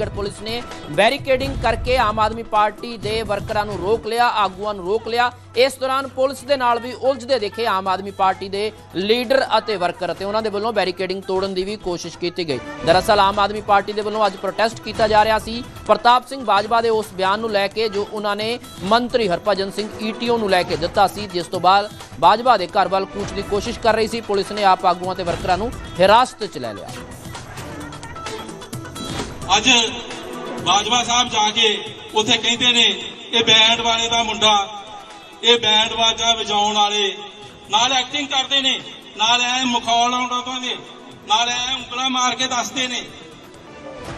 Chandigarh police ਨੇ barricading ਕਰਕੇ ਆਮ Aadmi party ਦੇ ਵਰਕਰਾਂ ਨੂੰ ਰੋਕ ਲਿਆ, ਆਗੂਆਂ ਨੂੰ ਰੋਕ ਲਿਆ। ਇਸ ਦੌਰਾਨ ਪੁਲਿਸ ਦੇ ਨਾਲ ਵੀ ਉਲਝਦੇ ਦੇਖੇ ਆਮ ਆਦਮੀ ਪਾਰਟੀ ਦੇ ਲੀਡਰ ਅਤੇ ਵਰਕਰ ਅਤੇ ਉਹਨਾਂ ਦੇ ਵੱਲੋਂ ਬੈਰੀਕੇਡਿੰਗ ਤੋੜਨ ਦੀ ਵੀ ਕੋਸ਼ਿਸ਼ ਕੀਤੀ ਗਈ। ਦਰਅਸਲ ਆਮ ਆਦਮੀ ਪਾਰਟੀ ਦੇ ਵੱਲੋਂ ਅੱਜ ਪ੍ਰੋਟੈਸਟ ਕੀਤਾ ਜਾ ਰਿਹਾ ਸੀ। ਪ੍ਰਤਾਪ ਸਿੰਘ ਬਾਜਵਾ ਦੇ ਉਸ ਬਿਆਨ ਨੂੰ ਲੈ ਕੇ ਜੋ ਉਹਨਾਂ ਨੇ ਮੰਤਰੀ ਹਰਭਜਨ ਸਿੰਘ ਈਟੀਓ ਨੂੰ ਲੈ ਕੇ ਦਿੱਤਾ ਸੀ, ਜਿਸ ਤੋਂ ਬਾਅਦ ਬਾਜਵਾ ਦੇ ਘਰ ਵੱਲ ਕੂਚ ਦੀ ਕੋਸ਼ਿਸ਼ ਕਰ ਰਹੀ ਸੀ। ਪੁਲਿਸ ਨੇ ਆਪ ਆਗੂਆਂ ਤੇ ਵਰਕਰਾਂ ਨੂੰ ਹਿਰਾਸਤ 'ਚ ਲੈ ਲਿਆ। ਅੱਜ ਬਾਜਵਾ ਸਾਹਿਬ ਜਾ ਕੇ ਉੱਥੇ ਕਹਿੰਦੇ ਨੇ, ਇਹ ਬੈਂਡ ਵਾਲੇ ਦਾ ਮੁੰਡਾ, ਇਹ ਬੈਂਡ ਵਾਜਾ ਵਜਾਉਣ ਵਾਲੇ, ਨਾਲ ਐਕਟਿੰਗ ਕਰਦੇ ਨੇ, ਨਾਲ ਐ ਮੁਖੌਲ ਆਉਂਦਾ ਤੋਂ ਨੇ ਨਾਲ ਐ ਉਂਗਲਾਂ ਮਾਰ ਕੇ ਦੱਸਦੇ ਨੇ।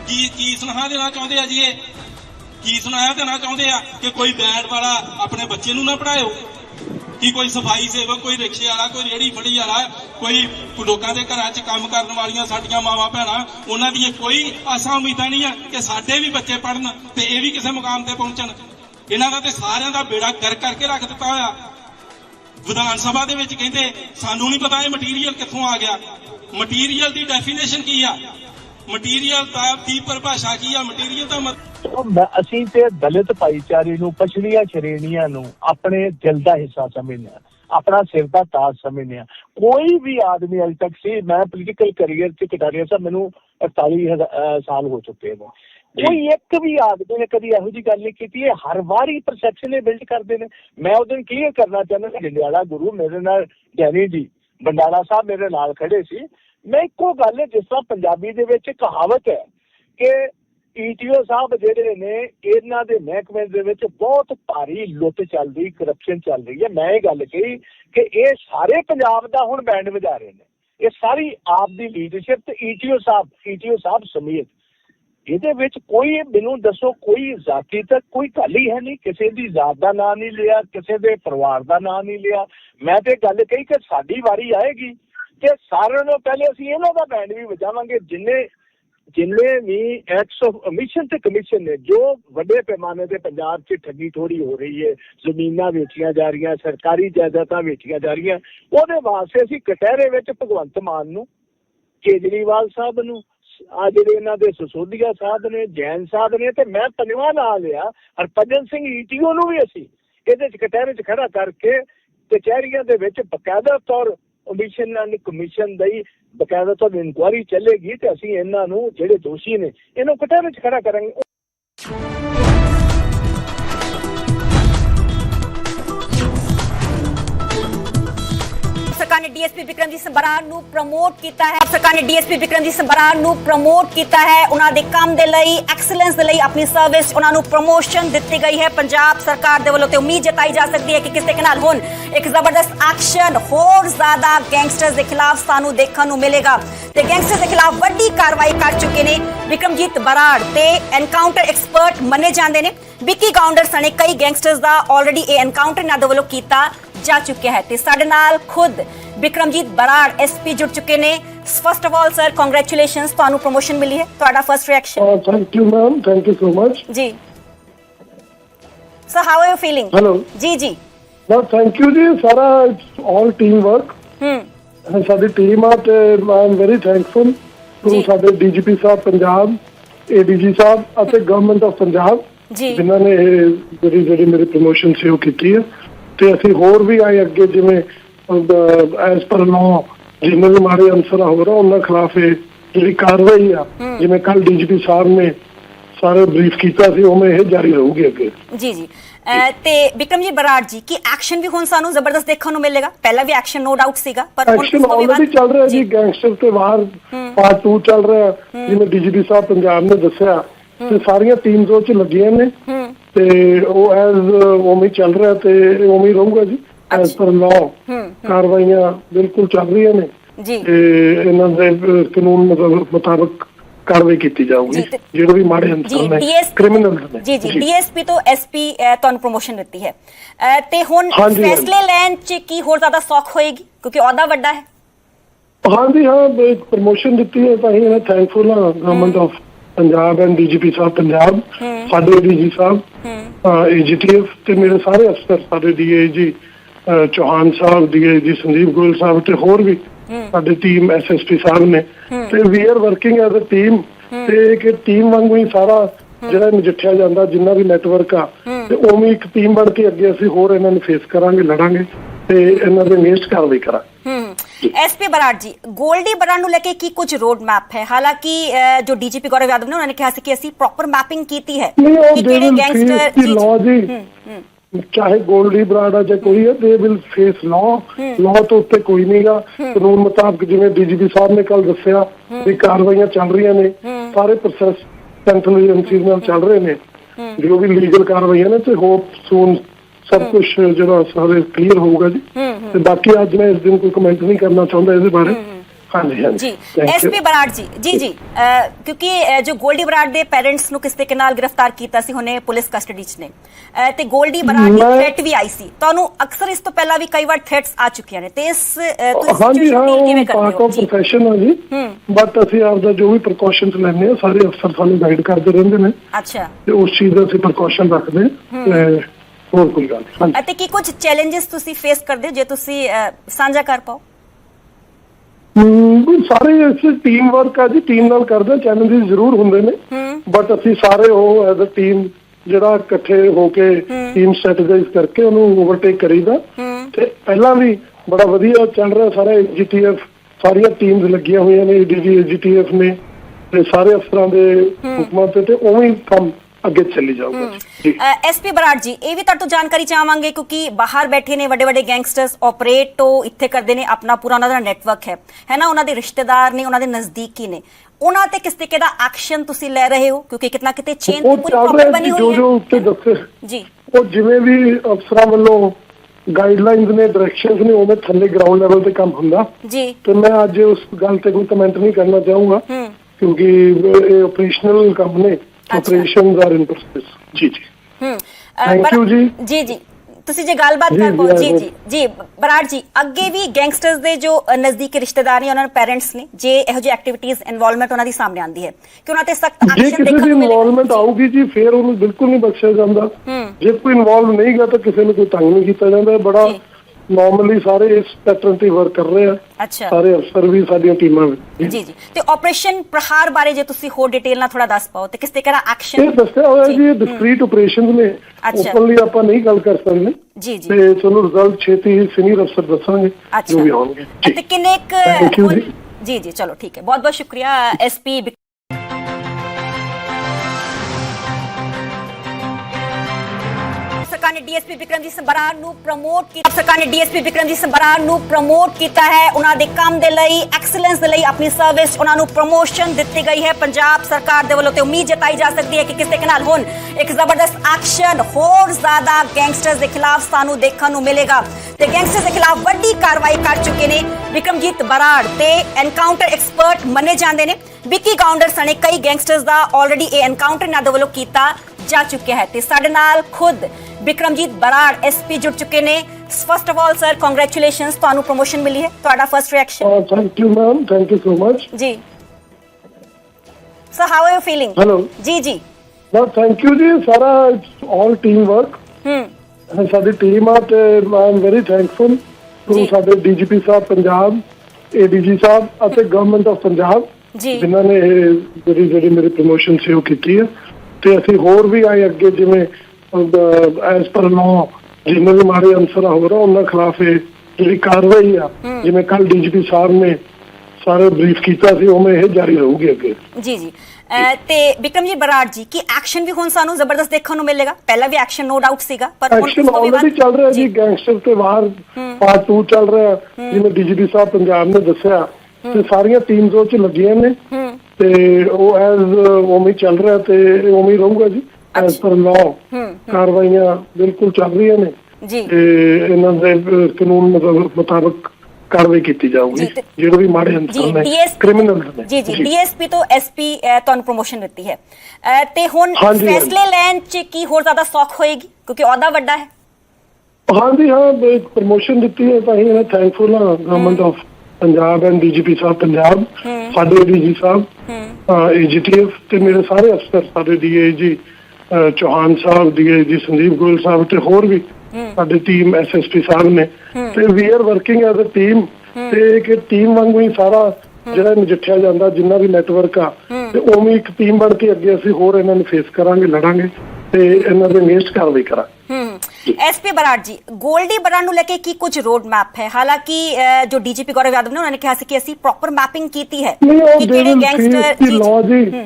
ਕੀ ਕੀ ਸੁਣਾ ਦੇਣਾ ਚਾਹੁੰਦੇ ਆ ਜੀ ਇਹ? ਕੀ ਸੁਣਾਇਆ ਦੇਣਾ ਚਾਹੁੰਦੇ ਆ ਕਿ ਕੋਈ ਬੈਂਡ ਵਾਲਾ ਆਪਣੇ ਬੱਚੇ ਨੂੰ ਨਾ ਪੜਾਇਓ ਕਿ ਕੋਈ ਸਫ਼ਾਈ ਸੇਵਕ, ਕੋਈ ਰਿਕਸ਼ੇ ਵਾਲਾ, ਕੋਈ ਰੇੜੀ ਫੜੀ ਵਾਲਾ, ਕੋਈ ਲੋਕਾਂ ਦੇ ਘਰਾਂ 'ਚ ਕੰਮ ਕਰਨ ਵਾਲੀਆਂ ਸਾਡੀਆਂ ਮਾਵਾਂ ਭੈਣਾਂ, ਉਹਨਾਂ ਦੀਆਂ ਕੋਈ ਆਸਾਂ ਉਮੀਦਾਂ ਨਹੀਂ ਆ ਕਿ ਸਾਡੇ ਵੀ ਬੱਚੇ ਪੜਨ ਤੇ ਇਹ ਵੀ ਕਿਸੇ ਮੁਕਾਮ ਤੇ ਪਹੁੰਚਣ। ਇਹਨਾਂ ਦਾ ਤੇ ਸਾਰਿਆਂ ਦਾ ਬੇੜਾ ਕਰ ਕਰਕੇ ਰੱਖ ਦਿੱਤਾ ਹੋਇਆ। ਵਿਧਾਨ ਸਭਾ ਦੇ ਵਿੱਚ ਕਹਿੰਦੇ, ਸਾਨੂੰ ਨਹੀਂ ਪਤਾ ਇਹ ਮਟੀਰੀਅਲ ਕਿੱਥੋਂ ਆ ਗਿਆ। ਮਟੀਰੀਅਲ ਦੀ ਡੈਫੀਨੇਸ਼ਨ ਕੀ ਆ? ਮਟੀਰੀਅਲ ਦਾ ਦੀ ਪਰਿਭਾਸ਼ਾ ਕੀ ਆ? ਮਟੀਰੀਅਲ ਦਾ ਮਤਲਬ ਅਸੀਂ ਤੇ ਦਲਿਤ ਭਾਈਚਾਰੇ ਨੂੰ ਪਛੜੀਆਂ ਸ਼੍ਰੇਣੀਆਂ ਨੂੰ ਆਪਣੇ ਦਿਲ ਦਾ ਹਿੱਸਾ ਸਮਝਦੇ ਆਪਣਾ ਸਿਰ ਦਾ ਤਾਜ ਸਮਝਦੇ ਕੋਈ ਵੀ ਆਦਮੀ ਅਜੇ ਤੱਕ ਸੀ ਮੈਂ ਪੋਲੀਟੀਕਲ ਕੈਰੀਅਰ ਚ ਕਟਾਰੀਆ ਸਾਹਿਬ ਮੈਨੂੰ 48 ਹਜ਼ਾ- ਅਹ ਸਾਲ ਹੋ ਚੁੱਕੇ ਨੇ। ਕੋਈ ਇੱਕ ਵੀ ਆਦਮੀ ਨੇ ਕਦੀ ਇਹੋ ਜੀ ਗੱਲ ਨਹੀਂ ਕੀਤੀ ਇਹ ਹਰ ਵਾਰੀ ਪਰਸੈਪਸ਼ਨ ਇਹ ਬਿਲਡ ਕਰਦੇ ਨੇ। ਮੈਂ ਉਹਦੋਂ ਕਲੀਅਰ ਕਰਨਾ ਚਾਹੁੰਦਾ ਜੰਡਿਆਲਾ ਗੁਰੂ ਮੇਰੇ ਨਾਲ ਗਿਆਨੀ ਜੀ। ਬੰਡਾਲਾ ਸਾਹਿਬ ਮੇਰੇ ਨਾਲ ਖੜੇ ਸੀ। ਮੈਂ ਇੱਕੋ ਗੱਲ ਜਿਸ ਤਰ੍ਹਾਂ ਪੰਜਾਬੀ ਦੇ ਵਿੱਚ ਕਹਾਵਤ ਹੈ ਕਿ ਈਟੀਓ ਸਾਹਿਬ ਜਿਹੜੇ ਨੇ, ਇਹਨਾਂ ਦੇ ਮਹਿਕਮੇ ਦੇ ਵਿੱਚ ਬਹੁਤ ਭਾਰੀ ਲੁੱਟ ਚੱਲ ਰਹੀ ਕਰਪਸ਼ਨ ਚੱਲ ਰਹੀ ਹੈ। ਮੈਂ ਇਹ ਗੱਲ ਕਹੀ ਕਿ ਇਹ ਸਾਰੇ ਪੰਜਾਬ ਦਾ ਹੁਣ ਬੈਂਡ ਵਜਾ ਰਹੇ ਨੇ। ਇਹ ਸਾਰੀ ਆਪ ਦੀ ਲੀਡਰਸ਼ਿਪ ਤੇ ਈਟੀਓ ਸਾਹਿਬ ਈਟੀਓ ਸਾਹਿਬ ਸਮੇਤ ਇਹਦੇ ਵਿੱਚ ਕੋਈ ਮੈਨੂੰ ਦੱਸੋ, ਕੋਈ ਜ਼ਾਤੀ ਤੱਕ ਕੋਈ ਗੱਲ ਹੀ ਹੈ ਨਹੀਂ? ਕਿਸੇ ਦੀ ਜ਼ਾਤ ਦਾ ਨਾਂ ਨਹੀਂ ਲਿਆ, ਕਿਸੇ ਦੇ ਪਰਿਵਾਰ ਦਾ ਨਾਂ ਨਹੀਂ ਲਿਆ। ਮੈਂ ਤੇ ਗੱਲ ਕਹੀ ਕਿ ਸਾਡੀ ਵਾਰੀ ਆਏਗੀ ਕਿ ਸਾਰਿਆਂ ਨੂੰ ਪਹਿਲੇ ਅਸੀਂ ਇਹਨਾਂ ਦਾ ਬੈਂਡ ਵੀ ਵਜਾਵਾਂਗੇ, ਜਿੰਨੇ ਜਿੰਨੇ ਵੀ ਐਕਟਸ ਆਫ ਅਮਿਸ਼ਨ ਤੇ ਕਮਿਸ਼ਨ ਨੇ, ਜੋ ਵੱਡੇ ਪੈਮਾਨੇ ਤੇ ਪੰਜਾਬ 'ਚ ਠੱਗੀ ਠੋਰੀ ਹੋ ਰਹੀ ਹੈ, ਜ਼ਮੀਨਾਂ ਵੇਚੀਆਂ ਜਾ ਰਹੀਆਂ, ਸਰਕਾਰੀ ਜਾਇਦਾਦਾਂ ਵੇਚੀਆਂ ਜਾ ਰਹੀਆਂ, ਉਹਦੇ ਵਾਸਤੇ ਅਸੀਂ ਕਟਹਿਰੇ ਵਿੱਚ ਭਗਵੰਤ ਮਾਨ ਨੂੰ, ਕੇਜਰੀਵਾਲ ਸਾਹਿਬ ਨੂੰ ਆ ਜਿਹੜੇ ਇਹਨਾਂ ਦੇ ਸਸੋਦੀਆ ਸਾਹਿਬ ਨੇ, ਜੈਨ ਸਾਹਿਬ ਨੇ, ਤੇ ਮੈਂ ਪੰਜਵਾਂ ਨਾਂ ਲਿਆ। ਹਰਭਜਨ ਸਿੰਘ ਈਟੀਓ ਨੂੰ ਵੀ ਅਸੀਂ ਇਹਦੇ ਚ ਕਟਹਿਰੇ ਚ ਖੜਾ ਕਰਕੇ ਕਚਹਿਰੀਆਂ ਦੇ ਵਿੱਚ ਬਕਾਇਦਾ ਤੌਰ ਕਮਿਸ਼ਨ ਐਂਡ ਕਮਿਸ਼ਨ ਦੀ ਬਕਾਇਦਾ ਤੌਰ ਇਨਕੁਆਰੀ ਚੱਲੇਗੀ ਤੇ ਅਸੀਂ ਇਹਨਾਂ ਨੂੰ, ਜਿਹੜੇ ਦੋਸ਼ੀ ਨੇ, ਇਹਨੂੰ ਕਟਹਿਰੇ ਚ ਖੜਾ ਕਰਾਂਗੇ। ਨੇ ਡੀਐਸਪੀ ਵਿਕਰਮਜੀਤ ਸਿੰਘ ਨੂੰ ਪ੍ਰਮੋਟ ਕੀਤਾ ਹੈ। ਸਰਕਾਰ ਨੇ ਡੀਐਸਪੀ ਵਿਕਰਮਜੀਤ ਸਿੰਘ ਨੂੰ ਪ੍ਰਮੋਟ ਕੀਤਾ ਹੈ। ਉਹਨਾਂ ਦੇ ਕੰਮ ਦੇ ਲਈ ਐਕਸਲੈਂਸ ਦੇ ਲਈ ਆਪਣੀ ਸਰਵਿਸ ਉਹਨਾਂ ਨੂੰ ਪ੍ਰਮੋਸ਼ਨ ਦਿੱਤੀ ਗਈ ਹੈ। ਪੰਜਾਬ ਸਰਕਾਰ ਦੇ ਵੱਲੋਂ ਤੇ ਉਮੀਦ ਜਤਾਈ ਜਾ ਸਕਦੀ ਹੈ ਕਿ ਕਿਸੇ ਦੇ ਨਾਲ ਹੁਣ ਇੱਕ ਜ਼ਬਰਦਸਤ ਐਕਸ਼ਨ ਹੋਰ ਜ਼ਿਆਦਾ ਗੈਂਗਸਟਰਸ ਦੇ ਖਿਲਾਫ ਸਾਨੂੰ ਦੇਖਣ ਨੂੰ ਮਿਲੇਗਾ। ਤੇ ਗੈਂਗਸਟਰ ਦੇ ਖਿਲਾਫ ਵੱਡੀ ਕਾਰਵਾਈ ਕਰ ਚੁੱਕੇ ਨੇ। ਵਿਕਰਮਜੀਤ ਬਰਾੜ ਤੇ ਐਨਕਾਊਂਟਰ ਐਕਸਪਰਟ ਮੰਨੇ ਜਾਂਦੇ ਨੇ। ਵਿੱਕੀ ਕਾਉਂਡਰ ਸਣੇ ਕਈ ਗੈਂਗਸਟਰਸ ਦਾ ਆਲਰੇਡੀ ਇਹ ਐਨਕਾਊਂਟਰ ਦੇ ਵੱਲੋਂ ਕੀਤਾ ਜਾ ਚੁੱਕਿਆ ਹੈ ਤੇ ਸਾਡੇ ਨਾਲ ਖੁਦ ਵਿਕਰਮਜੀਤ ਬਰਾੜ ਐਸਪੀ ਜੁੜ ਚੁੱਕੇ ਨੇ। First of all sir congratulations ਤੁਹਾਨੂੰ ਪ੍ਰੋਮੋਸ਼ਨ ਮਿਲੀ ਹੈ। ਤੁਹਾਡਾ first reaction thank you, ma'am. Thank you so much. ਜੀ। Sir how are you feeling Hello. ਜੀ ਜੀ। Well, thank you ਜੀ ਸਾਰਾ ਆਲ ਟੀਮ ਵਰਕ ਹੂੰ ਸਾਡੀ ਟੀਮ ਆ ਤੇ I am very thankful to ਸਾਡੇ ਡੀਜੀਪੀ ਸਾਹਿਬ ਪੰਜਾਬ ਏਡੀਜੀ ਸਾਹਿਬ ਅਤੇ ਗਵਰਨਮੈਂਟ ਆਫ ਪੰਜਾਬ ਜਿਨ੍ਹਾਂ ਨੇ ਜਿਹੜੀ ਜਿਹੜੀ ਮੇਰੀ ਪ੍ਰੋਮੋਸ਼ਨ ਸੀ ਉਹ ਕੀਤੀ ਹੈ। ਤੇ ਅਸੀਂ ਹੋਰ ਵੀ ਆਏ ਅੱਗੇ ਜਿਵੇਂ ਐਸ ਪਰ ਲਾਅ ਜਿੰਨੇ ਵੀ ਮਾੜੇ ਅਨਸਰ ਹੋ ਰਹੇ ਉਹਨਾਂ ਖਿਲਾਫ ਇਹ ਜਿਹੜੀ ਕਾਰਵਾਈ ਆ ਜਿਵੇਂ ਕੱਲ ਡੀਜੀਪੀ ਸਾਹਿਬ ਨੇ ਸਾਰੇ ਬਰੀਫ ਕੀਤਾ ਸੀ ਉਵੇਂ ਇਹ ਜਾਰੀ ਰਹੂਗੀ ਅੱਗੇ। ਜੀ ਜੀ। ਅਹ, ਤੇ ਵਿਕਰਮਜੀਤ ਬਰਾੜ ਜੀ ਕੀ ਐਕਸ਼ਨ ਵੀ ਹੁਣ ਸਾਨੂੰ ਜ਼ਬਰਦਸਤ ਦੇਖਣ ਨੂੰ ਮਿਲੇਗਾ? ਪਹਿਲਾਂ ਵੀ ਐਕਸ਼ਨ ਨੋ ਡਾਊਟ ਸੀਗਾ ਪਰ ਹੁਣ ਐਕਸ਼ਨ ਇਸ ਤੋਂ ਵੀ ਆਲਰੇਡੀ ਵੱਧ- ਚੱਲ ਰਿਹਾ ਜੀ ਗੈਂਗਸਟਰ ਤੇ ਵਾਰ ਪਾਰਟ 2 ਚੱਲ ਰਿਹਾ ਜਿਵੇਂ ਡੀਜੀਪੀ ਸਾਹਿਬ ਪੰਜਾਬ ਨੇ ਦੱਸਿਆ। ਤੇ ਸਾਰੀਆਂ ਟੀਮਸ ਉਹ ਚ ਲੱਗੀਆਂ ਨੇ। ਤੇ ਉਹ ਐਜ਼ ਉਵੇਂ ਹੀ ਚੱਲ ਰਿਹਾ ਤੇ ਉਵੇਂ ਹੀ ਰਹੂਗਾ ਜੀ ਐਜ਼ ਪਰ ਲਾਅ ਕਾਰਵਾਈਆਂ ਬਿਲਕੁਲ ਚੱਲ ਰਹੀਆਂ ਨੇ। ਜੀ। ਤੇ ਇਹਨਾਂ ਦੇ ਅਹ, ਕਾਨੂੰਨ ਮੁਤਾਬਕ ਕਾਰਵਾਈ ਕੀਤੀ ਜਾਊਗੀ ਜਿਹੜੇ ਵੀ ਮਾੜੇ ਅੰਸਰ ਨੇ ਕ੍ਰਿਮੀਨਲ ਨੇ। ਜੀ ਜੀ ਡੀਐਸਪੀ ਤੋਂ ਐਸਪੀ ਤੁਹਾਨੂੰ ਪ੍ਰੋਮੋਸ਼ਨ ਦਿੱਤੀ ਹੈ। ਤੇ ਹੁਣ। ਫੈਸਲੇ ਲੈਣ ਚ ਕੀ ਹੋਰ ਜ਼ਿਆਦਾ ਸੌਖ ਹੋਏਗੀ? ਕਿਉਂਕਿ ਅਹੁਦਾ ਵੱਡਾ ਹੈ। ਹਾਂਜੀ ਹਾਂ ਪ੍ਰਮੋਸ਼ਨ ਦਿੱਤੀ ਹੈ ਤਾਂ ਹੀ ਮੈਂ ਥੈਂਕਫੁਲ ਹਾਂ government of Punjab and DGP ਸਾਹਿਬ ਪੰਜਾਬ ਸਾਡੇ ਡੀਜੀ ਸਾਹਿਬ ਏਜੀਟੀਐਫ ਤੇ ਮੇਰੇ ਸਾਰੇ ਅਫਸਰ ਸਾਡੇ ਡੀਏਜੀ ਚੌਹਾਨ ਸਾਹਿਬ ਡੀਏਜੀ ਸੰਦੀਪ ਗੋਇਲ ਸਾਹਿਬ ਤੇ ਹੋਰ ਵੀ ਸਾਡੀ ਟੀਮ ਐਸਐਸਪੀ ਸਾਹਿਬ ਨੇ ਤੇ we are working as a team ਤੇ ਕਿ ਟੀਮ ਵਾਂਗੂ ਹੀ ਸਾਰਾ ਜਿਹੜਾ ਨਜਿੱਠਿਆ ਜਾਂਦਾ ਜਿੰਨਾ ਵੀ ਨੈਟਵਰਕ ਆ ਤੇ ਉਵੇਂ ਇੱਕ ਟੀਮ ਬਣ ਕੇ ਅੱਗੇ ਅਸੀਂ ਹੋਰ ਇਹਨਾਂ ਨੂੰ ਫੇਸ ਕਰਾਂਗੇ ਲੜਾਂਗੇ ਤੇ ਇਹਨਾਂ ਦੇ ਅਗੇਂਸਟ ਕਾਰਵਾਈ ਕਰਾਂਗੇ। ਹੂੰ। ਐਸਪੀ ਬਰਾੜ ਜੀ 골ਡੀ ਬਰਾੜ ਨੂੰ ਲੈ ਕੇ ਕੀ ਕੁਝ ਰੋਡ ਮੈਪ ਹੈ? ਹਾਲਾਂਕਿ ਜੋ ਡੀਜੀਪੀ ਗੌਰਵ ਯਾਦਵ ਨੇ ਉਹਨਾਂ ਨੇ ਕਿਹਾ ਸੀ ਕਿ ਅਸੀਂ ਪ੍ਰੋਪਰ ਮੈਪਿੰਗ ਕੀਤੀ ਹੈ ਕਿ ਕਿਹੜੇ ਗੈਂਗਸਟਰ ਦੀ ਲਾਅ ਜੀ। ਚਾਹੇ ਗੋਲਡੀ ਬਰਾੜ ਆ ਜਾਂ ਕੋਈ ਹੈ they will face law law ਤੋਂ ਉੱਤੇ ਕੋਈ ਨਹੀਂਗਾ ਕਾਨੂੰਨ ਮੁਤਾਬਕ ਜਿਵੇਂ ਡੀਜੀਪੀ ਸਾਹਿਬ ਨੇ ਕੱਲ ਦੱਸਿਆ ਵੀ ਕਾਰਵਾਈਆਂ ਚੱਲ ਰਹੀਆਂ ਨੇ। ਸਾਰੇ ਪ੍ਰੋਸੈਸ ਸੈਂਟਰਲ ਏਜੰਸੀਜ਼ ਨਾਲ ਚੱਲ ਰਹੇ ਨੇ। ਜੋ ਵੀ ਲੀਗਲ ਕਾਰਵਾਈਆਂ ਨੇ ਤੇ ਹੋਪ ਸੂਨ ਸਭ ਕੁਝ ਜਿਹੜਾ ਸਾਰੇ ਕਲੀਅਰ ਹੋਊਗਾ ਜੀ। ਤੇ ਬਾਕੀ ਅੱਜ ਮੈਂ ਇਸ ਦਿਨ ਕੋਈ ਕਮੈਂਟ ਨਹੀਂ ਕਰਨਾ ਚਾਹੁੰਦਾ ਇਹਦੇ ਬਾਰੇ। ਹਾਂਜੀ ਹਾਂਜੀ। ਜੀ. ਐਸਪੀ ਬਰਾੜ ਜੀ ਜੀ ਜੀ ਕਿਉਂਕਿ ਜੋ 골ਡੀ ਬਰਾੜ ਦੇ ਪੈਰੈਂਟਸ ਨੂੰ ਕਿਸ ਤਰੀਕੇ ਨਾਲ ਗ੍ਰਿਫਤਾਰ ਕੀਤਾ ਸੀ ਹੁਣੇ ਪੁਲਿਸ ਕਸਟਡੀ 'ਚ ਨੇ। ਤੇ 골ਡੀ ਬਰਾੜ ਦੀ ਥ੍ਰੈਟ ਵੀ ਆਈ ਸੀ। ਤੁਹਾਨੂੰ ਅਕਸਰ ਇਸ ਤੋਂ ਪਹਿਲਾਂ ਵੀ ਕਈ ਵਾਰ ਥ੍ਰੈਟਸ ਆ ਚੁੱਕੀਆਂ ਨੇ। ਤੇ ਇਸ ਤੁਸੀਂ ਹਾਂ ਕਿਵੇਂ ਕਰਦੇ ਹੋ? ਜੀ। ਪ੍ਰੋਫੈਸ਼ਨ ਆ ਜੀ। ਬਟ ਅਸੀਂ ਆਪਦਾ ਜੋ ਵੀ ਪ੍ਰੀਕਾਸ਼ਨਸ ਲੈਂਦੇ ਆ ਸਾਰੇ ਅਫਸਰ ਸਾਨੂੰ ਗਾਈਡ ਕਰਦੇ ਰਹਿੰਦੇ ਨੇ। ਅੱਛਾ। ਤੇ ਉਸ ਚੀਜ਼ ਦਾ ਅਸੀਂ ਪ੍ਰੀਕਾਸ਼ਨ ਰੱਖਦੇ ਹਾਂ। ਤੇ ਹੋਰ ਕੋਈ ਗੱਲ ਨਹੀਂ ਅਤੇ ਕੀ ਕੁਝ ਚੈਲੰਜਸ ਤੁਸੀਂ ਫੇਸ ਕਰਦੇ ਹੋ ਜੇ ਤੁਸੀਂ ਸਾਂਝਾ ਕਰ ਪਾਓ? ਸਾਰੇ ਇਸ ਟੀਮ ਵਰਕ ਆ ਜੀ ਟੀਮ ਨਾਲ ਕਰਦੇ ਚੈਲੰਜਸ ਜ਼ਰੂਰ ਹੁੰਦੇ ਨੇ। ਬਟ ਅਸੀਂ ਸਾਰੇ ਉਹ ਐਜ਼ ਅ ਟੀਮ ਜਿਹੜਾ ਇਕੱਠੇ ਹੋ ਕੇ ਟੀਮ ਸਟ੍ਰੈਟੇਜਾਈਜ਼ ਕਰਕੇ ਉਹਨੂੰ ਓਵਰਟੇਕ ਕਰੀਦਾ। ਤੇ ਪਹਿਲਾਂ ਵੀ ਬੜਾ ਵਧੀਆ ਚੱਲ ਰਿਹਾ ਸਾਰਾ ਜੀਟੀਐਫ ਸਾਰੀਆਂ ਟੀਮਸ ਲੱਗੀਆਂ ਹੋਈਆਂ ਨੇ ਡੀਜੀ ਜੀਟੀਐਫ ਨੇ ਤੇ ਸਾਰੇ ਅਫਸਰਾਂ ਦੇ ਹੁਕਮਾਂ ਤੇ ਤੇ ਉਵੇਂ ਹੀ ਕੰਮ ਅੱਗੇ ਚੱਲੀ ਜਾਊਗਾ। ਜੀ। ਐਸਪੀ ਬਰਾੜ ਜੀ ਇਹ ਵੀ ਤੁਹਾਡੇ ਤੋਂ ਜਾਣਕਾਰੀ ਚਾਹਾਂਗੇ ਕਿਉਂਕਿ ਬਾਹਰ ਬੈਠੇ ਨੇ ਵੱਡੇ ਵੱਡੇ ਗੈਂਗਸਟਰਸ ਆਪਰੇਟ ਤੋਂ ਇੱਥੇ ਕਰਦੇ ਨੇ ਆਪਣਾ ਪੂਰਾ ਉਹਨਾਂ ਦਾ ਨੈਟਵਰਕ ਹੈ। ਹੈ ਨਾ ਉਹਨਾਂ ਦੇ ਰਿਸ਼ਤੇਦਾਰ ਨੇ ਉਹਨਾਂ ਦੇ ਨਜ਼ਦੀਕੀ ਨੇ। ਉਹਨਾਂ ਤੇ ਕਿਸ ਤਰੀਕੇ ਦਾ ਐਕਸ਼ਨ ਤੁਸੀਂ ਲੈ ਰਹੇ ਹੋ? ਕਿਉਂਕਿ ਕਿਤਨਾ ਕਿਤੇ ਚੇਨ ਪੂਰੀ ਪ੍ਰੋਪਰ ਬਣੀ ਜੀ ਜੋ ਹੋਈ ਜੋ ਹੈ ਉੱਤੇ ਦੱਸੇ। ਜੀ। ਉਹ ਜਿਵੇਂ ਵੀ ਅਫਸਰਾਂ ਵੱਲੋਂ ਗਾਈਡਲਾਈਨਸ ਨੇ ਡਾਇਰੈਕਸ਼ਨਸ ਨੇ ਉਵੇਂ ਥੱਲੇ ਗਰਾਊਂਡ ਲੈਵਲ ਤੇ ਕੰਮ ਹੁੰਦਾ। ਜੀ। ਤੇ ਮੈਂ ਅੱਜ ਉਸ ਗੱਲ ਤੇ ਕੋਈ ਕਮੈਂਟ ਨਹੀਂ ਕਰਨਾ ਚਾਹੂੰਗਾ। ਕਿਉਂਕਿ ਇਹ ਆਪਰੇਸ਼ਨਲ ਕੰਮ ਨੇ। ਆਪਰੇਸ਼ਨਸ ਆਰ ਇਨ ਪ੍ਰੋਸੈਸ ਜੀ ਜੀ। ਹੂੰ। Thank you ਜੀ। ਜੀ ਜੀ। ਤੁਸੀਂ ਜੇ ਗੱਲਬਾਤ ਜੀ, ਕਰ ਜੀ, ਪਾਓ ਜੀ ਜੀ। ਜੀ ਬਰਾੜ ਜੀ ਅੱਗੇ ਵੀ ਗੈਂਗਸਟਰਸ ਦੇ ਜੋ ਨਜ਼ਦੀਕੀ ਰਿਸ਼ਤੇਦਾਰ ਨੇ ਉਹਨਾਂ ਦੇ ਪੈਰੈਂਟਸ ਨੇ ਜੇ ਇਹੋ ਜਿਹੀ ਐਕਟੀਵਿਟੀਜ਼ ਇਨਵੋਲਵਮੈਂਟ ਉਹਨਾਂ ਦੀ ਸਾਹਮਣੇ ਆਉਂਦੀ ਹੈ ਕਿ ਉਹਨਾਂ ਤੇ ਸਖਤ ਜੇ ਐਕਸ਼ਨ ਕਿਸੇ ਦੇਖਣ ਨੂੰ ਮਿਲੇਗਾ ਇਨਵੋਲਵਮੈਂਟ ਆਊਗੀ ਜੀ ਫਿਰ ਉਹਨੂੰ ਬਿਲਕੁਲ ਨਹੀਂ ਬਖਸ਼ਿਆ ਜਾਂਦਾ। ਜੇ ਕੋਈ ਇਨਵੋਲਵ ਨਹੀਂ ਗਾ ਤਾਂ ਕਿਸੇ ਨੂੰ ਕੋਈ ਤੰਗ ਨਹੀਂ ਕੀਤਾ ਜਾਂਦਾ। ਬੜਾ ਜੀ। ਨਾਰਮਲੀ ਸਾਰੇ ਇਸ ਪੈਟਰਨ ਤੇ ਵਰਕ ਕਰ ਰਹੇ ਆ। ਅੱਛਾ। ਸਾਰੇ ਅਫਸਰ ਵੀ ਸਾਡੀਆਂ ਟੀਮਾਂ ਵੀ। ਜੀ ਜੀ। ਤੇ ਆਪਰੇਸ਼ਨ ਪ੍ਰਹਾਰ ਬਾਰੇ ਜੇ ਤੁਸੀਂ ਹੋਰ ਡਿਟੇਲ ਨਾਲ ਥੋੜਾ ਦੱਸ ਪਾਓ ਤੇ ਕਿਸ ਤਰੀਕੇ ਦਾ ਇਹ ਐਕਸ਼ਨ ਦੱਸਿਆ ਹੋਇਆ ਜੀ ਇਹ ਡਿਸਕ੍ਰੀਟ ਆਪਰੇਸ਼ਨਸ ਨੇ। ਓਪਨਲੀ ਆਪਾਂ ਨਹੀਂ ਗੱਲ ਕਰ ਸਕਦੇ। ਜੀ ਜੀ। ਤੇ ਤੁਹਾਨੂੰ ਰਿਜ਼ਲਟ ਛੇਤੀ ਹੀ ਸੀਨੀਅਰ ਅਫਸਰ ਦੱਸਾਂਗੇ ਅੱਛਾ। ਜੋ ਵੀ ਆਉਣਗੇ। ਜੀ ਤੇ ਕਿੰਨੇ। ਜੀ। ਜੀ ਚਲੋ ਠੀਕ ਹੈ। ਬਹੁਤ ਬਹੁਤ ਸ਼ੁਕਰੀਆ ਐਸਪੀ ਸਰਕਾਰ ਨੇ ਡੀਐਸਪੀ ਵਿਕਰਮਜੀਤ ਸਿੰਘ ਬਰਾੜ ਨੂੰ ਪ੍ਰਮੋਟ ਕੀਤਾ ਸਰਕਾਰ ਨੇ ਡੀਐਸਪੀ ਵਿਕਰਮਜੀਤ ਸਿੰਘ ਨੂੰ ਪ੍ਰਮੋਟ ਕੀਤਾ ਹੈ। ਉਹਨਾਂ ਦੇ ਕੰਮ ਦੇ ਲਈ ਐਕਸਲੈਂਸ ਦੇ ਲਈ ਆਪਣੀ ਸਰਵਿਸ ਉਹਨਾਂ ਨੂੰ ਪ੍ਰਮੋਸ਼ਨ ਦਿੱਤੀ ਗਈ ਹੈ। ਪੰਜਾਬ ਸਰਕਾਰ ਦੇ ਵੱਲੋਂ ਤੇ ਉਮੀਦ ਜਤਾਈ ਜਾ ਸਕਦੀ ਹੈ ਕਿ ਕਿਸੇ ਦੇ ਨਾਲ ਹੁਣ। ਇੱਕ ਜ਼ਬਰਦਸਤ ਐਕਸ਼ਨ ਹੋਰ ਜ਼ਿਆਦਾ ਗੈਂਗਸਟਰਸ ਦੇ ਖਿਲਾਫ ਸਾਨੂੰ ਦੇਖਣ ਨੂੰ ਮਿਲੇਗਾ। ਤੇ ਗੈਂਗਸਟਰਸ ਦੇ ਖਿਲਾਫ ਵੱਡੀ ਕਾਰਵਾਈ ਕਰ ਚੁੱਕੇ ਨੇ ਵਿਕਰਮਜੀਤ ਬਰਾੜ ਤੇ ਐਨਕਾਊਂਟਰ ਐਕਸਪਰਟ ਮੰਨੇ ਜਾਂਦੇ ਨੇ। ਵਿੱਕੀ ਕਾਉਂਡਰ ਸਣੇ ਕਈ ਗੈਂਗਸਟਰਸ ਦਾ ਆਲਰੇਡੀ ਇਹ ਐਨਕਾਊਂਟਰ ਇਹਨਾਂ ਦੇ ਵੱਲੋਂ ਕੀਤਾ ਜਾ ਚੁੱਕਿਆ ਹੈ। ਤੇ ਸਾਡੇ ਨਾਲ ਖੁਦ ਵਿਕਰਮਜੀਤ ਬਰਾੜ ਐਸਪੀ ਜੁੜ ਚੁੱਕੇ ਨੇ। First of all sir congratulations ਤੁਹਾਨੂੰ ਪ੍ਰੋਮੋਸ਼ਨ ਮਿਲੀ ਹੈ। ਤੁਹਾਡਾ first reaction thank you ma'am thank you so much ਜੀ। So how are you feeling Hello. ਜੀ ਜੀ। ਨਾ ਥੈਂਕ ਯੂ ਜੀ ਸਾਰਾ ਆਲ ਟੀਮ ਵਰਕ ਹੂੰ ਸਾਡੀ ਟੀਮ ਆ ਤੇ I am very thankful. To ਸਾਡੇ ਡੀਜੀਪੀ ਸਾਹਿਬ ਪੰਜਾਬ ਏਡੀਜੀ ਸਾਹਿਬ ਅਤੇ ਗਵਰਨਮੈਂਟ ਆਫ ਪੰਜਾਬ ਜੀ। ਜਿਨ੍ਹਾਂ ਨੇ ਜਿਹੜੀ ਜਿਹੜੀ ਮੇਰੀ ਪ੍ਰੋਮੋਸ਼ਨ ਸੀ ਉਹ ਕੀਤੀ ਹੈ। ਤੇ ਅਸੀਂ ਹੋਰ ਵੀ ਆਏ ਅੱਗੇ ਜਿਵੇਂ ਐਸ ਪਰ ਲਾਅ ਜਿੰਨੇ ਵੀ ਮਾੜੇ ਅਨਸਰ ਹੋ ਰਹਾ ਉਹਨਾਂ ਖਿਲਾਫ ਇਹ ਜਿਹੜੀ ਕਾਰਵਾਈ ਆ ਜਿਵੇਂ ਕੱਲ ਡੀਜੀਪੀ ਸਾਹਿਬ ਨੇ ਸਾਰੇ ਬਰੀਫ ਕੀਤਾ ਸੀ ਉਵੇਂ ਇਹ ਜਾਰੀ ਰਹੂਗੀ ਅੱਗੇ। ਜੀ ਜੀ। ਤੇ ਵਿਕਰਮਜੀਤ ਬਰਾੜ ਜੀ ਕੀ ਐਕਸ਼ਨ ਵੀ ਹੁਣ ਸਾਨੂੰ ਜ਼ਬਰਦਸਤ ਦੇਖਣ ਨੂੰ ਮਿਲੇਗਾ? ਪਹਿਲਾਂ ਵੀ ਐਕਸ਼ਨ ਨੋ ਡਾਊਟ ਸੀਗਾ ਪਰ ਹੁਣ ਐਕਸ਼ਨ ਆਲਰੇਡੀ ਚੱਲ ਰਿਹਾ ਜੀ ਗੈਂਗਸਟਰ ਤੇ ਵਾਰ ਪਾਰਟ 2 ਚੱਲ ਰਿਹਾ ਜਿਵੇਂ ਡੀਜੀਪੀ ਸਾਹਿਬ ਪੰਜਾਬ ਨੇ ਦੱਸਿਆ ਤੇ ਸਾਰੀਆਂ ਟੀਮਸ ਉਹ ਚ ਲੱਗੀਆਂ ਨੇ ਤੇ ਉਹ ਐਜ਼ ਉਵੇਂ ਚੱਲ ਰਿਹਾ ਤੇ ਉਵੇਂ ਰਹੂਗਾ ਜੀ ਐਜ਼ ਪਰ ਲਾਅ ਕਾਰਵਾਈਆਂ ਬਿਲਕੁਲ ਚੱਲ ਰਹੀਆਂ ਨੇ ਜੀ। ਤੇ ਇਹਨਾਂ ਦੇ ਕਾਨੂੰਨ ਮੁਤਾਬਕ- ਕਾਰਵਾਈ ਕੀਤੀ ਜਾਊਗੀ ਜਿਹੜੇ ਵੀ ਮਾੜੇ ਜੀ ਅੰਸਰ ਨੇ ਡੀਐਸ ਕ੍ਰਿਮੀਨਲਸ ਨੇ। ਜੀ ਜੀ ਡੀਐਸਪੀ ਤੋਂ ਐਸਪੀ ਤੁਹਾਨੂੰ ਪ੍ਰੋਮੋਸ਼ਨ ਦਿੱਤੀ ਹੈ। ਤੇ ਹੁਣ। ਫੈਸਲੇ ਲੈਣ ਚ ਕੀ ਹੋਰ ਜ਼ਿਆਦਾ ਸੌਖ ਹੋਏਗੀ? ਕਿਉਂਕਿ ਅਹੁਦਾ ਵੱਡਾ ਹੈ। ਹਾਂਜੀ ਹਾਂ ਇੱਕ ਪ੍ਰਮੋਸ਼ਨ ਦਿੱਤੀ ਹੈ ਤਾਂ ਹੀ ਮੈਂ ਥੈਂਕਫੁਲ ਹਾਂ government of Punjab and DGP ਸਾਹਿਬ ਪੰਜਾਬ ਸਾਡੇ ਡੀਜੀ ਸਾਹਿਬ ਏਜੀਟੀਐਫ ਤੇ ਮੇਰੇ ਸਾਰੇ ਅਫਸਰ ਸਾਡੇ ਡੀਏਜੀ ਚੌਹਾਨ ਸਾਹਿਬ ਡੀਏਜੀ ਸੰਦੀਪ ਗੋਇਲ ਸਾਹਿਬ ਤੇ ਹੋਰ ਵੀ ਸਾਡੀ ਟੀਮ ਐਸਐਸਪੀ ਸਾਹਿਬ ਨੇ ਤੇ we are working as a team ਤੇ ਇੱਕ ਟੀਮ ਵਾਂਗੂ ਹੀ ਸਾਰਾ ਜਿਹੜਾ ਨਜਿੱਠਿਆ ਜਾਂਦਾ ਜਿੰਨਾ ਵੀ ਨੈਟਵਰਕ ਆ ਤੇ ਉਵੇਂ ਇੱਕ ਟੀਮ ਬਣ ਕੇ ਅੱਗੇ ਅਸੀਂ ਹੋਰ ਇਹਨਾਂ ਨੂੰ ਫੇਸ ਕਰਾਂਗੇ ਲੜਾਂਗੇ ਤੇ ਇਹਨਾਂ ਦੇ ਅਗੇਂਸਟ ਕਾਰਵਾਈ ਕਰਾਂਗੇ। ਐਸਪੀ ਬਰਾੜ ਜੀ 골ਡੀ ਬਰਾੜ ਨੂੰ ਲੈ ਕੇ ਕੀ ਕੁਝ ਰੋਡ ਮੈਪ ਹੈ? ਹਾਲਾਂਕਿ ਜੋ ਡੀਜੀਪੀ ਗੌਰਵ ਯਾਦਵ ਨੇ ਉਹਨਾਂ ਨੇ ਕਿਹਾ ਸੀ ਕਿ ਅਸੀਂ ਪ੍ਰੋਪਰ ਮੈਪਿੰਗ ਕੀਤੀ ਹੈ ਕਿ ਦੇ ਕਿਹੜੇ ਗੈਂਗਸਟਰ ਦੀ ਜੀ।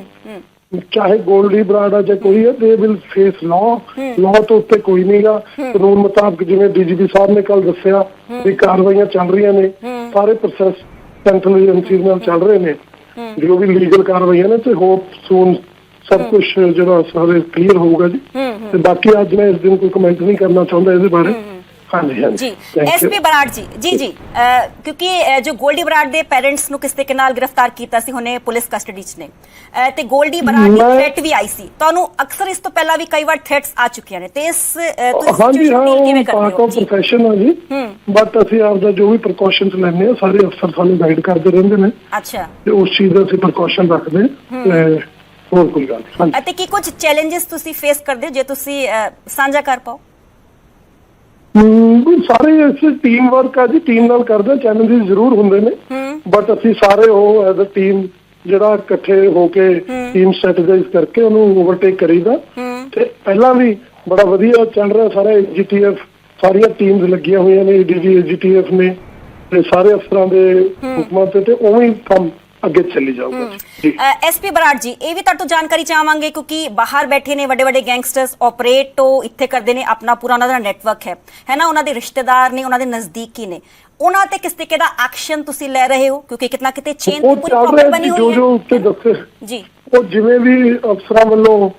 ਚਾਹੇ ਗੋਲਡੀ ਬਰਾੜਾ ਜਾਂ ਕੋਈ ਹੈ they will face law law ਤੋਂ ਉੱਤੇ ਕੋਈ ਨਹੀਂਗਾ ਕਾਨੂੰਨ ਮੁਤਾਬਕ ਜਿਵੇਂ ਡੀਜੀਪੀ ਸਾਹਿਬ ਨੇ ਕੱਲ ਦੱਸਿਆ ਵੀ ਕਾਰਵਾਈਆਂ ਚੱਲ ਰਹੀਆਂ ਨੇ। ਸਾਰੇ ਪ੍ਰੋਸੈਸ ਸੈਂਟਰਲ ਏਜੰਸੀ ਨਾਲ ਚੱਲ ਰਹੇ ਨੇ। ਜੋ ਵੀ ਲੀਗਲ ਕਾਰਵਾਈਆਂ ਨੇ ਤੇ ਹੋਪ ਸੂਨ ਸਭ ਕੁਝ ਜਿਹੜਾ ਸਾਰੇ ਕਲੀਅਰ ਹੋਊਗਾ ਜੀ। ਤੇ ਬਾਕੀ ਅੱਜ ਮੈਂ ਇਸ ਦਿਨ ਕੋਈ ਕਮੈਂਟ ਨਹੀਂ ਕਰਨਾ ਚਾਹੁੰਦਾ ਇਹਦੇ ਬਾਰੇ। ਜੀ. ਐਸਪੀ ਬਰਾੜ ਜੀ ਜੀ ਜੀ ਕਿਉਂਕਿ ਜੋ 골ਡੀ ਬਰਾੜ ਦੇ ਪੈਰੈਂਟਸ ਨੂੰ ਕਿਸ ਤਰੀਕੇ ਨਾਲ ਗ੍ਰਿਫਤਾਰ ਕੀਤਾ ਸੀ ਹੁਣੇ ਪੁਲਿਸ ਕਸਟਡੀ 'ਚ ਨੇ। ਤੇ 골ਡੀ ਬਰਾੜ ਦੀ ਥ੍ਰੈਟ ਵੀ ਆਈ ਸੀ। ਤੁਹਾਨੂੰ ਅਕਸਰ ਇਸ ਤੋਂ ਪਹਿਲਾਂ ਵੀ ਕਈ ਵਾਰ ਥ੍ਰੈਟਸ ਆ ਚੁੱਕੀਆਂ ਨੇ ਤੇ ਇਸ ਤੁਸੀਂ ਹਾਂ ਕਿਵੇਂ ਕਰਦੇ ਹੋ? ਆਫ ਜੀ। ਪ੍ਰੋਫੈਸ਼ਨ ਆ ਜੀ। ਬਟ ਅਸੀਂ ਆਪਦਾ ਜੋ ਵੀ ਪ੍ਰੀਕਾਸ਼ਨਸ ਲੈਂਦੇ ਆ ਸਾਰੇ ਅਫਸਰ ਸਾਨੂੰ ਗਾਈਡ ਕਰਦੇ ਰਹਿੰਦੇ ਨੇ। ਅੱਛਾ। ਤੇ ਉਸ ਚੀਜ਼ ਦਾ ਅਸੀਂ ਪ੍ਰੀਕਾਸ਼ਨ ਰੱਖਦੇ ਹਾਂ। ਤੇ ਹੋਰ ਕੋਈ ਗੱਲ ਨਹੀਂ ਅਤੇ ਕੀ ਕੁਝ ਚੈਲੰਜਸ ਤੁਸੀਂ ਫੇਸ ਕਰਦੇ ਹੋ ਜੇ ਤੁਸੀਂ ਸਾਂਝਾ ਕਰ ਪਾਓ? ਸਾਰੇ ਇਸ ਟੀਮ ਵਰਕ ਆ ਜੀ ਟੀਮ ਨਾਲ ਕਰਦੇ ਚੈਲੰਜਸ ਜ਼ਰੂਰ ਹੁੰਦੇ ਨੇ। ਬਟ ਅਸੀਂ ਸਾਰੇ ਉਹ ਐਜ਼ ਅ ਟੀਮ ਜਿਹੜਾ ਇਕੱਠੇ ਹੋ ਕੇ ਟੀਮ ਸਟ੍ਰੈਟੇਜਾਈਜ਼ ਕਰਕੇ ਉਹਨੂੰ ਓਵਰਟੇਕ ਕਰੀਦਾ। ਤੇ ਪਹਿਲਾਂ ਵੀ ਬੜਾ ਵਧੀਆ ਚੱਲ ਰਿਹਾ ਸਾਰਾ ਜੀਟੀਐਫ ਸਾਰੀਆਂ ਟੀਮਸ ਲੱਗੀਆਂ ਹੋਈਆਂ ਨੇ ਡੀਜੀ ਜੀਟੀਐਫ ਨੇ ਤੇ ਸਾਰੇ ਅਫਸਰਾਂ ਦੇ ਹੁਕਮਾਂ ਤੇ ਤੇ ਉਵੇਂ ਹੀ ਕੰਮ ਅੱਗੇ ਚੱਲੀ ਜਾਊਗਾ ਜੀ। ਐਸਪੀ ਬਰਾੜ ਜੀ ਇਹ ਵੀ ਤੁਹਾਡੇ ਤੋਂ ਜਾਣਕਾਰੀ ਚਾਹਾਂਗੇ ਕਿਉਂਕਿ ਬਾਹਰ ਬੈਠੇ ਨੇ ਵੱਡੇ ਵੱਡੇ ਗੈਂਗਸਟਰਸ ਆਪਰੇਟ ਉਹ ਇੱਥੇ ਕਰਦੇ ਨੇ ਆਪਣਾ ਪੂਰਾ ਉਹਨਾਂ ਦਾ ਨੈਟਵਰਕ ਹੈ। ਹੈ ਨਾ ਉਹਨਾਂ ਦੇ ਰਿਸ਼ਤੇਦਾਰ ਨੇ ਉਹਨਾਂ ਦੇ ਨਜ਼ਦੀਕੀ ਨੇ। ਉਹਨਾਂ ਤੇ ਕਿਸ ਤਰੀਕੇ ਦਾ ਐਕਸ਼ਨ ਤੁਸੀਂ ਲੈ ਰਹੇ ਹੋ? ਕਿਉਂਕਿ ਕਿਤਨਾ ਕਿਤੇ ਚੇਨ ਪੂਰੀ ਰਿਹਾ ਬਣੀ ਜੀ ਹੋਈ ਜੋ ਹੈ। ਜੋ ਉੱਤੇ ਦੱਸੇ। ਜੀ। ਉਹ ਜਿਵੇਂ ਵੀ ਅਫਸਰਾਂ ਵੱਲੋਂ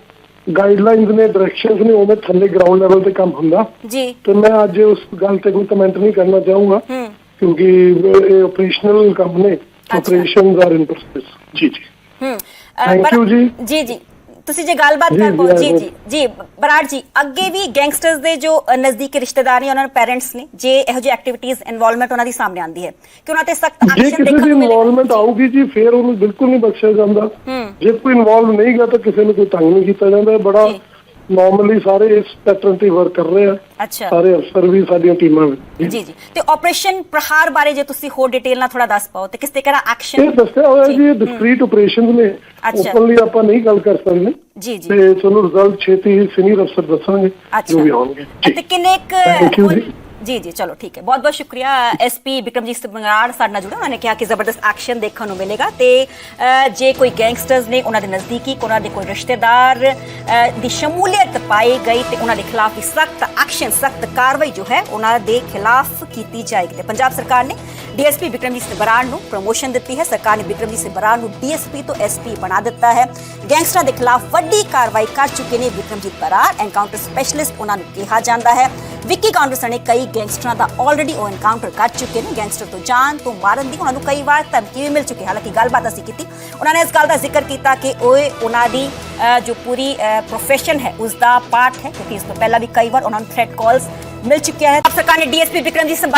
ਗਾਈਡਲਾਈਨਸ ਨੇ ਡਾਇਰੈਕਸ਼ਨਸ ਨੇ ਉਵੇਂ ਥੱਲੇ ਗਰਾਊਂਡ ਲੈਵਲ ਤੇ ਕੰਮ ਹੁੰਦਾ। ਜੀ। ਤੇ ਮੈਂ ਅੱਜ ਉਸ ਗੱਲ ਤੇ ਕੋਈ ਕਮੈਂਟ ਨਹੀਂ ਕਰਨਾ ਚਾਹੂੰਗਾ। ਹੂੰ। ਕਿਉਂਕਿ ਇਹ ਆਪਰੇਸ਼ਨਲ ਕੰਮ ਨੇ। ਪ੍ਰੋਸੈਸ ਜੀ ਜੀ। ਹੂੰ। ਅ, Thank ਬਰਾ- you ਜੀ। ਜੀ ਜੀ। ਤੁਸੀਂ ਜੇ ਗੱਲਬਾਤ ਕਰ ਪਾਓ ਜੀ, ਜੀ ਜੀ। ਬਰਾੜ ਜੀ ਅੱਗੇ ਵੀ ਗੈਂਗਸਟਰਸ ਦੇ ਜੋ ਨਜ਼ਦੀਕੀ ਰਿਸ਼ਤੇਦਾਰ ਨੇ ਉਹਨਾਂ ਦੇ ਪੈਰੈਂਟਸ ਨੇ ਜੇ ਇਹੋ ਜਿਹੀ ਐਕਟੀਵਿਟੀਜ਼ ਇਨਵੋਲਵਮੈਂਟ ਉਹਨਾਂ ਦੀ ਸਾਹਮਣੇ ਆਉਂਦੀ ਹੈ। ਕਿ ਉਹਨਾਂ ਤੇ ਸਖਤ ਐਕਸ਼ਨ ਕਿਸੇ ਦੇਖਣ ਨੂੰ ਮਿਲੇਗਾ ਇਨਵੋਲਵਮੈਂਟ ਆਊਗੀ ਜੀ ਫਿਰ ਉਹਨੂੰ ਬਿਲਕੁਲ ਨਹੀਂ ਬਖਸ਼ਿਆ ਜਾਂਦਾ। ਜੇ ਕੋਈ ਇਨਵੋਲਵ ਨਹੀਂਗਾ ਤਾਂ ਕਿਸੇ ਨੂੰ ਕੋਈ ਤੰਗ ਨਹੀਂ ਕੀਤਾ ਜਾਂਦਾ। ਬੜਾ। ਨਾਰਮਲੀ ਸਾਰੇ ਇਸ ਪੈਟਰਨ ਤੇ ਵਰਕ ਕਰ ਰਹੇ ਆ। ਅੱਛਾ। ਸਾਰੇ ਅਫਸਰ ਵੀ ਸਾਡੀਆਂ ਟੀਮਾਂ ਵੀ। ਜੀ ਜੀ। ਤੇ ਆਪਰੇਸ਼ਨ ਪ੍ਰਹਾਰ ਬਾਰੇ ਜੇ ਤੁਸੀਂ ਹੋਰ ਡਿਟੇਲ ਨਾਲ ਥੋੜਾ ਦੱਸ ਪਾਓ ਤੇ ਕਿਸ ਤਰੀਕੇ ਦਾ ਐਕਸ਼ਨ ਇਹ ਦੱਸਿਆ ਹੋਇਆ ਜੀ। ਡਿਸਕ੍ਰੀਟ ਆਪਰੇਸ਼ਨਸ ਨੇ। ਓਪਨਲੀ ਆਪਾਂ ਨਹੀਂ ਗੱਲ ਕਰ ਸਕਦੇ। ਜੀ ਜੀ। ਤੇ ਤੁਹਾਨੂੰ ਰਿਜ਼ਲਟ ਛੇਤੀ ਹੀ ਸੀਨੀਅਰ ਅਫਸਰ ਦੱਸਾਂਗੇ ਜੋ ਵੀ ਆਉਣਗੇ। ਜੀ। ਤੇ ਕਿੰਨੇ ਕੁ Thank you ਜੀ। ਜੀ, ਚਲੋ ਠੀਕ ਹੈ। ਬਹੁਤ ਬਹੁਤ ਸ਼ੁਕਰੀਆ ਐਸਪੀ ਬਿਕਰਮਜੀਤ ਸਿੰਘ ਬੰਗਾੜ ਸਾਡੇ ਨਾਲ ਜੁੜਾ ਉਹਨਾਂ ਨੇ। ਕਿਹਾ ਕਿ ਜ਼ਬਰਦਸਤ ਐਕਸ਼ਨ ਦੇਖਣ ਨੂੰ ਮਿਲੇਗਾ ਤੇ ਜੇ ਕੋਈ ਗੈਂਗਸਟਰਸ ਨੇ ਉਹਨਾਂ ਦੇ ਨਜ਼ਦੀਕੀ, ਉਹਨਾਂ ਦੇ ਕੋਈ ਰਿਸ਼ਤੇਦਾਰ ਦੀ ਸ਼ਮੂਲੀਅਤ ਪਾਈ ਗਈ ਤੇ ਉਹਨਾਂ ਦੇ ਖਿਲਾਫ ਵੀ ਸਖਤ ਐਕਸ਼ਨ, ਸਖਤ ਕਾਰਵਾਈ ਜੋ ਹੈ, ਉਹਨਾਂ ਦੇ ਖਿਲਾਫ ਕੀਤੀ ਜਾਏਗੀ। ਤੇ ਪੰਜਾਬ ਸਰਕਾਰ ਨੇ ਡੀਐਸਪੀ ਬਿਕਰਮਜੀਤ ਸਿੰਘ ਬਰਾੜ ਨੂੰ ਪ੍ਰਮੋਸ਼ਨ ਦਿੱਤੀ ਹੈ। ਸਰਕਾਰ ਨੇ ਬਿਕਰਮਜੀਤ ਸਿੰਘ ਬਰਾੜ ਨੂੰ ਡੀਐਸਪੀ ਤੋਂ ਐਸਪੀ ਬਣਾ ਦਿੱਤਾ ਹੈ। ਗੈਂਗਸਟਰਾਂ ਦੇ ਖਿਲਾਫ ਵੱਡੀ ਕਾਰਵਾਈ ਕਰ ਚੁੱਕੇ ਨੇ ਬਿਕਰਮਜੀਤ ਬਰਾੜ। ਐਨਕਾਊਂਟਰ ਸਪੈਸ਼ਲਿਸਟ ਉਹਨਾਂ ਨੂੰ ਕਿਹਾ ਜਾਂਦਾ ਹੈ। ਵਿੱਕੀ ਕਾਉਂਟਰ ਨੇ ਕਈ ਗੈਂਗਸਟਰਾਂ ਦਾ ਆਲਰੇਡੀ ਉਹ ਐਨਕਾਊਂਟਰ ਕਰ ਚੁੱਕੇ ਨੇ। ਗੈਂਗਸਟਰ ਤੋਂ ਜਾਨ ਤੋਂ ਮਾਰਨ ਦੀ ਉਹਨਾਂ ਨੂੰ ਕਈ ਵਾਰ ਧਮਕੀ ਵੀ ਮਿਲ ਚੁੱਕੀ ਹਾਲਾਂਕਿ ਗੱਲਬਾਤ ਅਸੀਂ ਕੀਤੀ। ਉਹਨਾਂ ਨੇ ਇਸ ਗੱਲ ਦਾ ਜ਼ਿਕਰ ਕੀਤਾ ਕਿ ਉਹ ਉਹਨਾਂ ਦੀ ਜੋ ਪੂਰੀ ਪ੍ਰੋਫੈਸ਼ਨ ਹੈ ਉਸ ਦਾ ਪਾਰਟ ਹੈ, ਕਿਉਂਕਿ ਇਸ ਤੋਂ ਪਹਿਲਾਂ ਵੀ ਕਈ ਵਾਰ ਉਹਨਾਂ ਨੂੰ ਥ੍ਰੈਟ ਕਾਲਸ ਮਿਲ ਚੁੱਕਿਆ ਹੈ। ਸਰਕਾਰ ਨੇ ਡੀਐਸਪੀ ਵਿਕਰਮਜੀਤ ਸਿੰਘ ਬਰਾੜ